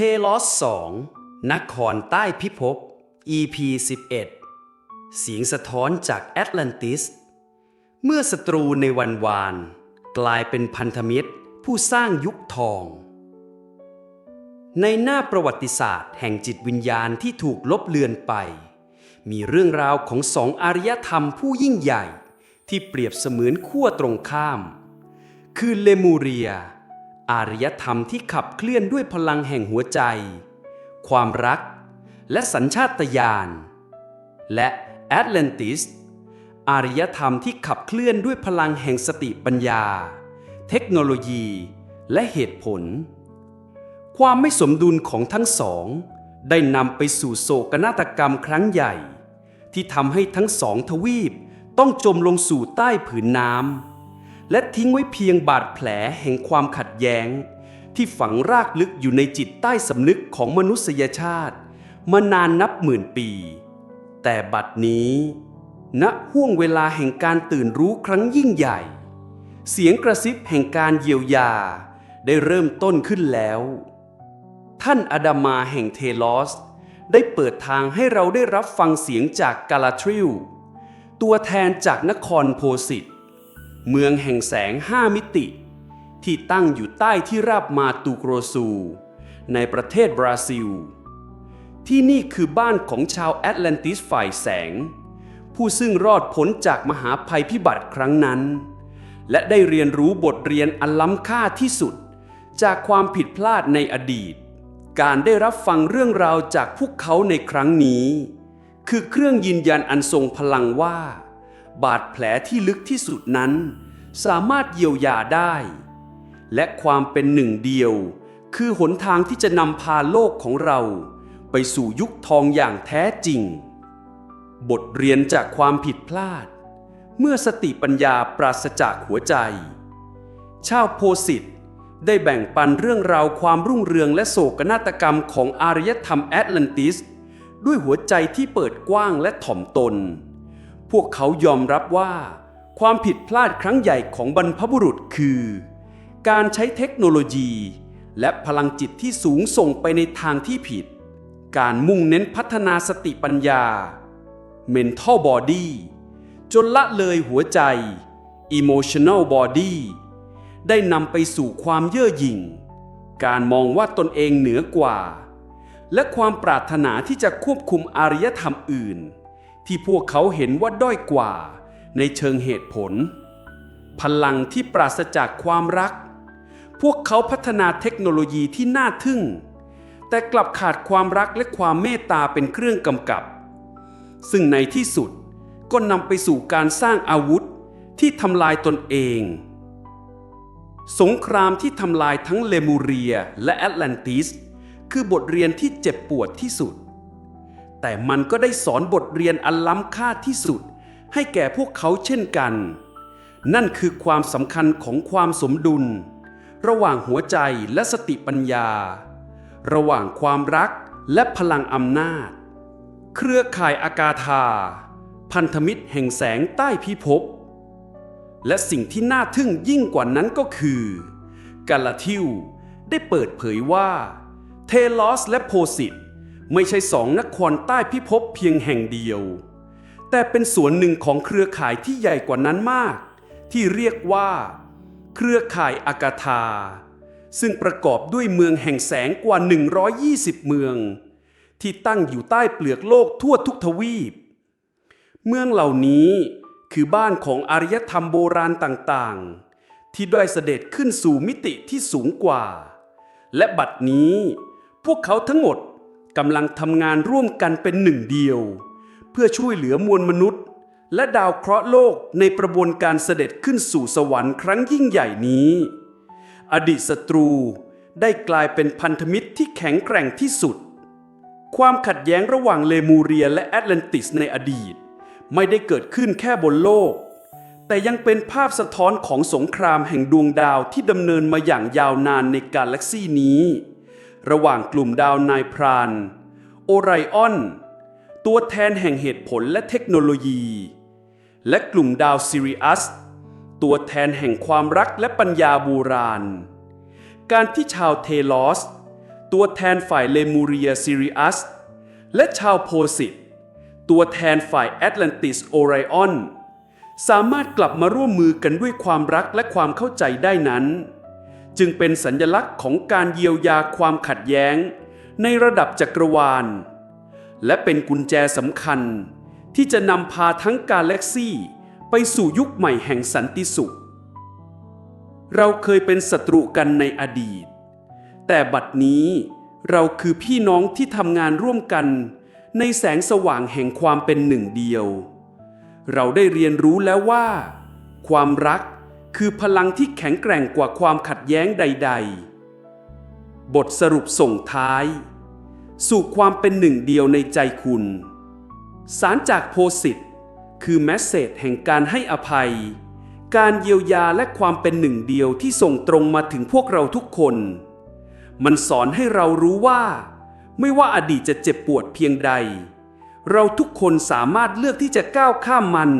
ทลอส2นครใต้พิภพ EP 11เสียงสะท้อนจากแอตแลนติส เมื่อศัตรูในวันวาน กลายเป็นพันธมิตรผู้สร้างยุคทอง ในหน้าประวัติศาสตร์แห่งจิตวิญญาณที่ถูกลบเลือนไป มีเรื่องราวของสองอารยธรรมผู้ยิ่งใหญ่ ที่เปรียบเสมือนขั้วตรงข้าม คือเลมูเรีย อารยธรรมที่ขับเคลื่อนด้วยพลังแห่งหัวใจ ความรัก และสัญชาตญาณ และแอตแลนติส อารยธรรมที่ขับเคลื่อนด้วยพลังแห่งสติปัญญา เทคโนโลยี และเหตุผล ความไม่สมดุลของทั้งสอง ได้นำไปสู่โศกนาฏกรรมครั้งใหญ่ ที่ทำให้ทั้งสองทวีปต้องจมลงสู่ใต้ผืนน้ำ และทิ้งไว้เพียงบาดแผลแห่งความขัดแย้ง ที่ฝังรากลึกอยู่ในจิตใต้สำนึกของมนุษยชาติ มานานนับหมื่นปี แต่บัดนี้ณห่วงเวลาแห่งการตื่นรู้ครั้งยิ่งใหญ่ เสียงกระซิบแห่งการเยียวยาได้เริ่มต้นขึ้นแล้ว ท่านอดามาแห่งเทลอส ได้เปิดทางให้เราได้รับฟังเสียงจากกาลาทริลตัวแทนจากนครโพสิต เมืองแห่งแสงห้ามิติ ที่ตั้งอยู่ใต้ที่ราบมาตูโกรซู ในประเทศบราซิล ที่นี่คือบ้านของชาวแอตแลนติสฝ่ายแสง ผู้ซึ่งรอดพ้นจากมหาภัยพิบัติครั้งนั้น และได้เรียนรู้บทเรียนอันล้ำค่าที่สุด จากความผิดพลาดในอดีต การได้รับฟังเรื่องราวจากพวกเขาในครั้งนี้ คือเครื่องยืนยันอันทรงพลังว่า บาดแผลที่ลึกที่สุดนั้น สามารถเยียวยาได้ และความเป็นหนึ่งเดียว คือหนทางที่จะนำพาโลกของเรา ไปสู่ยุคทองอย่างแท้จริง บทเรียนจากความผิดพลาด เมื่อสติปัญญาปราศจากหัวใจ ชาวโพสิตได้แบ่งปันเรื่องราวความรุ่งเรืองและโศกนาฏกรรมของอารยธรรมแอตแลนติส ด้วยหัวใจที่เปิดกว้างและถ่อมตน พวกเขายอมรับว่า ความผิดพลาดครั้งใหญ่ของบรรพบุรุษคือ การใช้เทคโนโลยี และพลังจิตที่สูงส่งไปในทางที่ผิด การมุ่งเน้นพัฒนาสติปัญญา mental body จนละเลยหัวใจ emotional body ได้นำไปสู่ความเย่อหยิ่ง การมองว่าตนเองเหนือกว่า และความปรารถนาที่จะควบคุมอารยธรรมอื่น ที่พวกเขาเห็นว่าด้อยกว่าในเชิงเหตุผล พลังที่ปราศจากความรัก พวกเขาพัฒนาเทคโนโลยีที่น่าทึ่ง แต่กลับขาดความรักและความเมตตาเป็นเครื่องกำกับ ซึ่งในที่สุดก็นำไปสู่การสร้างอาวุธที่ทำลายตนเอง สงครามที่ทำลายทั้งเลมูเรียและแอตแลนติส คือบทเรียนที่เจ็บปวดที่สุด แต่มันก็ได้สอนบทเรียนอันล้ำค่าที่สุด ให้แก่พวกเขาเช่นกัน นั่นคือความสำคัญของความสมดุล ระหว่างหัวใจและสติปัญญา ระหว่างความรักและพลังอำนาจ เครือข่ายอากาธา พันธมิตรแห่งแสงใต้พิภพและสิ่งที่น่าทึ่งยิ่งกว่านั้นก็คือกาลาทิวได้เปิดเผยว่า เทลอสและโพสิต ไม่ใช่สองนครใต้พิภพเพียงแห่งเดียว แต่เป็นส่วนหนึ่งของเครือข่ายที่ใหญ่กว่านั้นมาก ที่เรียกว่า เครือข่ายอากาธา ซึ่งประกอบด้วยเมืองแห่งแสงกว่า 120 เมือง ที่ตั้งอยู่ใต้เปลือกโลกทั่วทุกทวีป เมืองเหล่านี้คือบ้านของอารยธรรมโบราณต่างๆ ที่ได้เสด็จขึ้นสู่มิติที่สูงกว่า และบัดนี้พวกเขาทั้งหมด กำลังทำงานร่วมกันเป็นหนึ่งเดียว เพื่อช่วยเหลือมวลมนุษย์ และดาวเคราะห์โลกในกระบวนการเสด็จขึ้นสู่สวรรค์ครั้งยิ่งใหญ่นี้ อดีตศัตรูได้กลายเป็นพันธมิตรที่แข็งแกร่งที่สุด ความขัดแย้งระหว่างเลมูเรียและแอตแลนติสในอดีต ไม่ได้เกิดขึ้นแค่บนโลก แต่ยังเป็นภาพสะท้อนของสงครามแห่งดวงดาวที่ดำเนินมาอย่างยาวนานในกาแล็กซีนี้ ระหว่างกลุ่มดาวนายพราน โอไรออน ตัวแทนแห่งเหตุผลและเทคโนโลยี และกลุ่มดาวซิริอัส ตัวแทนแห่งความรักและปัญญาโบราณ การที่ชาวเทลอส ตัวแทนฝ่ายเลมูเรียซิริอัส และชาวโพสิตตัวแทนฝ่ายแอตแลนติสโอไรออนสามารถกลับมาร่วมมือกันด้วยความรักและความเข้าใจได้นั้น จึงเป็นสัญลักษณ์ของการเยียวยาความขัดแย้ง ในระดับจักรวาล และเป็นกุญแจสำคัญ ที่จะนำพาทั้งกาแล็กซี่ ไปสู่ยุคใหม่แห่งสันติสุข เราเคยเป็นศัตรูกันในอดีต แต่บัดนี้เราคือพี่น้องที่ทำงานร่วมกัน ในแสงสว่างแห่งความเป็นหนึ่งเดียว เราได้เรียนรู้แล้วว่า ความรัก คือพลังที่แข็งแกร่งกว่าความขัดแย้งใด ๆ บทสรุปส่งท้าย สู่ความเป็นหนึ่งเดียวในใจคุณ สารจากโพสิตคือแมสเซจแห่งการให้อภัย การเยียวยาและความเป็นหนึ่งเดียวที่ส่งตรงมาถึงพวกเราทุกคน มันสอนให้เรารู้ว่า ไม่ว่าอดีตจะเจ็บปวดเพียงใด เราทุกคนสามารถเลือกที่จะก้าวข้ามมัน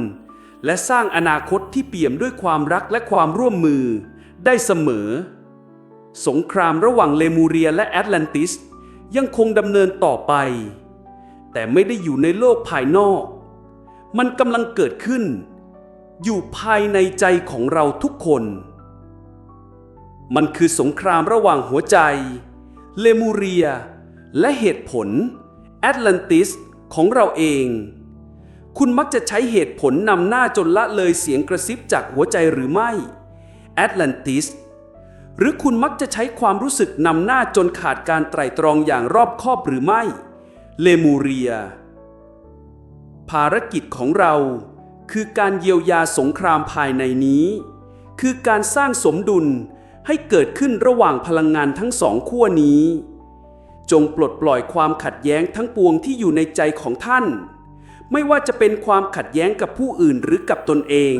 และสร้างอนาคตที่เปี่ยมด้วยความรักและความร่วมมือ ได้เสมอ สงครามระหว่างเลมูเรียและแอตแลนติส ยังคงดำเนินต่อไป แต่ไม่ได้อยู่ในโลกภายนอก มันกำลังเกิดขึ้น อยู่ภายในใจของเราทุกคน มันคือสงครามระหว่างหัวใจ เลมูเรีย และเหตุผล แอตแลนติสของเราเอง คุณมักจะใช้เหตุผลนำหน้าจนละเลยเสียงกระซิบจากหัวใจหรือไม่แอตแลนติสหรือคุณมักจะใช้ความรู้สึกนำหน้าจนขาดการไตร่ตรองอย่างรอบคอบหรือไม่เลมูเรีย ภารกิจของเราคือการเยียวยาสงครามภายในนี้ คือการสร้างสมดุลให้เกิดขึ้นระหว่างพลังงานทั้งสองขั้วนี้ จงปลดปล่อยความขัดแย้งทั้งปวงที่อยู่ในใจของท่าน ไม่ว่าจะเป็นความขัดแย้งกับผู้อื่นหรือกับตนเอง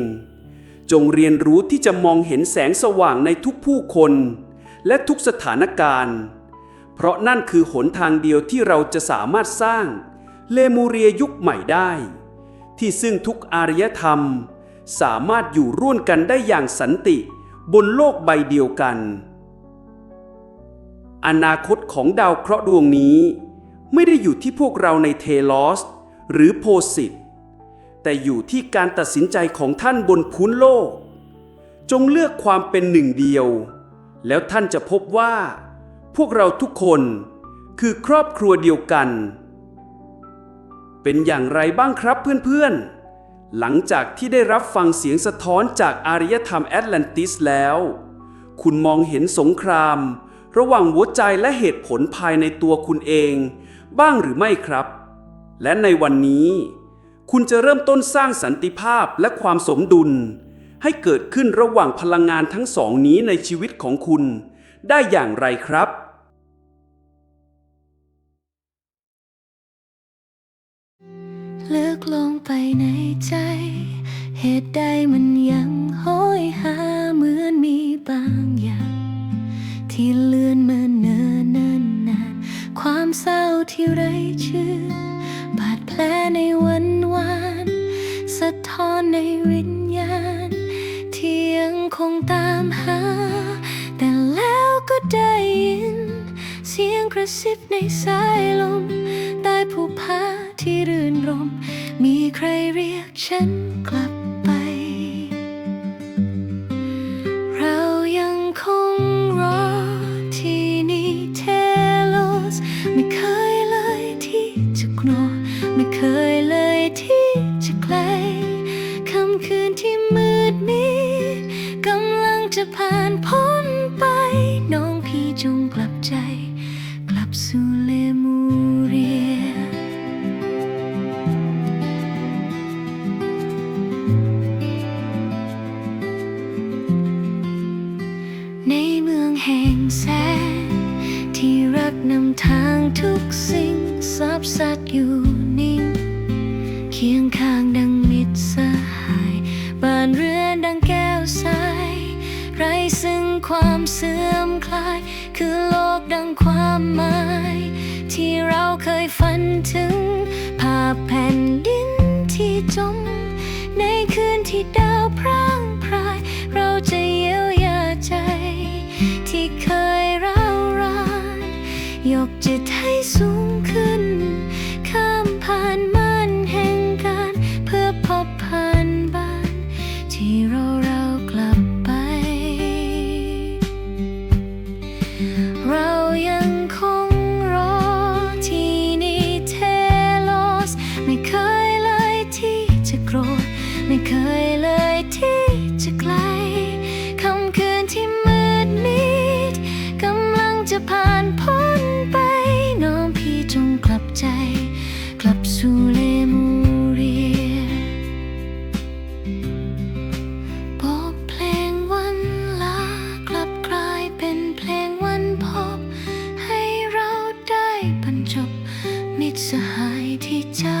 จงเรียนรู้ที่จะมองเห็นแสงสว่างในทุกผู้คน และทุกสถานการณ์ เพราะนั่นคือหนทางเดียวที่เราจะสามารถสร้างเลมูเรียยุคใหม่ได้ ที่ซึ่งทุกอารยธรรม สามารถอยู่ร่วมกันได้อย่างสันติบนโลกใบเดียวกัน อนาคตของดาวเคราะห์ดวงนี้ ไม่ได้อยู่ที่พวกเราในเทลอส หรือโพสิตแต่อยู่ที่การตัดสินใจของท่านบนพื้นโลก จงเลือกความเป็นหนึ่งเดียว แล้วท่านจะพบว่า พวกเราทุกคนคือครอบครัวเดียวกัน เป็นอย่างไรบ้างครับเพื่อนๆ หลังจากที่ได้รับฟังเสียงสะท้อนจากอารยธรรมแอตแลนติสแล้ว คุณมองเห็นสงคราม ระหว่างหัวใจและเหตุผลภายในตัวคุณเอง บ้างหรือไม่ครับ และในวันนี้ คุณจะเริ่มต้นสร้างสันติภาพและความสมดุล ให้เกิดขึ้นระหว่างพลังงานทั้งสองนี้ในชีวิตของคุณ ได้อย่างไรครับลึกลงไปในใจ เหตุใดมันยังโหยหาเหมือนมีบางอย่าง ที่เลื่อนมาเนิ่นนาน ความเศร้าที่ไร้ชื่อ ระซิบในสายลม ไรซึ่งความเสื่อมคลาย คือโลกดังความหมาย ที่เราเคยฝันถึง ภาพแผ่นดินที่จม ในคืนที่ดาวพร่างพราย เราจะเยียวยาใจ ที่เคยร้าวรานกจิตให้สูงขึ้น หายที่จากลา